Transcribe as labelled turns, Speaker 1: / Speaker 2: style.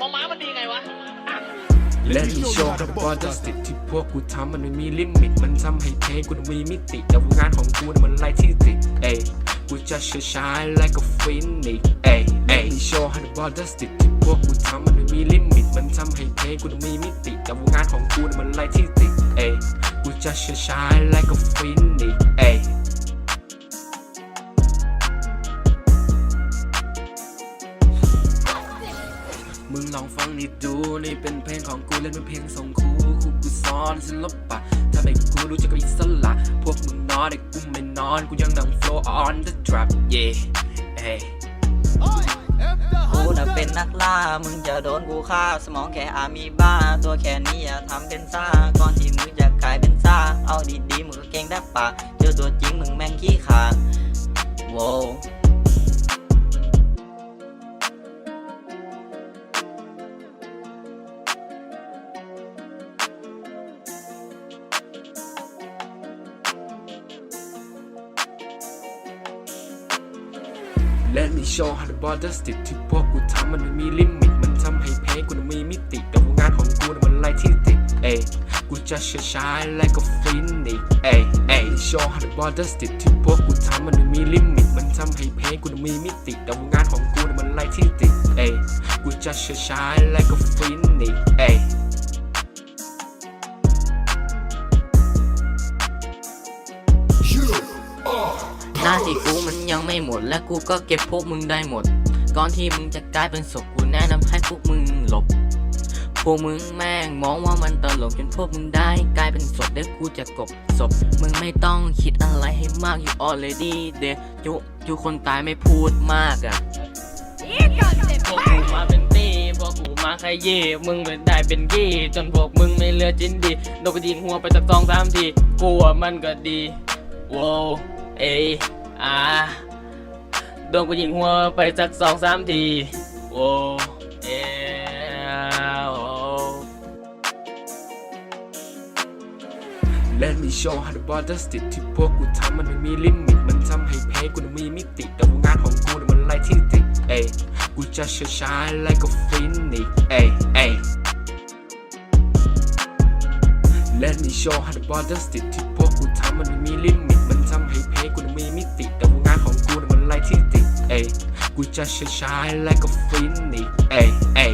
Speaker 1: มอม้ามันดีไงวะ
Speaker 2: และมีโชว์กับบอดัสติที่พวกกูทำมันไม่มีลิมิต มันทำให้เพลงกูมีมิติแต่วงานของกูน่ะมันไล่ที่ติเอ้ยกูจะเชื่อชาย like a phoenix เอ้ยเอ้ยมีโชว์ให้บอดัสติที่พวกกูทำมันไม่มีลิมิต มันทำให้เพลงกูมีมิติแต่วงานของกูน่ะมันไล่ที่ติเอ้ยกูจะเชื่อชาย like a phoenix เอ้ย ลองฟังนี่ดูนี่เป็นเพลงของกูเล่นเป็นเพลงส่งครูครูกูสอนศิลปะถ้าไม่กูรู้จะก็อิสระพวกมึงนอนแต่กูไม่นอนกูยังนั่ง flow on the drop yeah hey
Speaker 3: กูน่ะเป็นนักล่า มึงจะโดนกูฆ่า สมองแค่อามีบ้า ตัวแค่นี้อย่าทำเป็นซ่า ก่อนที่มึงจะกลายเป็นซ่า เอาดีๆมึงก็เก่งได้ปะเจอตัวจริงมึงแม่งขี้ขาดโว้
Speaker 2: และมีชว์ฮันบอร์ดสติดที่พวกกูทำมันไม่มีลิมิต มันทำให้เพลงกูน่ะมีมิติแต่ว่างานของกูนะมันไล่ที่ติดเอ้กูจะเชื่อชาย like a phoenix เอ้ยเอ้ยโชว์ฮันบอร์ดสติดที่พวกกูทำมันไม่มีลิมิต มันทำให้เพลงกูน่ะมีมิติแต่ว่างานของกูนะมันไล่ที่ติดเอ้ยกูจะเชื่อชาย like a phoenix เอ้า
Speaker 3: ที่กูมันยังไม่หมด และกูก็เก็บพวกมึงได้หมด ก่อนที่มึงจะกลายเป็นศพกูแนะนำให้พวกมึงหลบ พวกมึงแม่งมองว่ามันตลกจนพวกมึงได้กลายเป็นศพเดี๋ยวกูจะกบศพ มึงไม่ต้องคิดอะไรให้มาก you already เดี๋ยวยุยุคนตายไม่พูดมากอะ
Speaker 4: พวกกูมาเป็นตีพวกกูมาขยี้มึงเป็นได้เป็นกี้จนพวกมึงไม่เหลือจินดีโดนกูยิงหัวไปสักสองสามทีกูว่ามันก็ดีโว้วเอ่าโดนกูยิงหัวไปสักสองสามทีโว้เอยโว้ว
Speaker 2: และมีโชว์ฮันบอร์ดสติดที่พวกกูทำมันไม่มีลิมิต มันทำให้เพลงกูน่ะมีมิติ แต่ว่างานของกูน่ะมันไล่ที่ติเอ้ยกูจะเชื่อชาย like a phoenix เอ้ยเอ้ยและมีโชว์ฮันบอร์ดสติดที่พวกกูทำมันไม่มีลิมิต ติ แต่ว่างานของกูมันไรที่ติเอ้กูจะชื่อชาย like a phoenix เอ้เอ้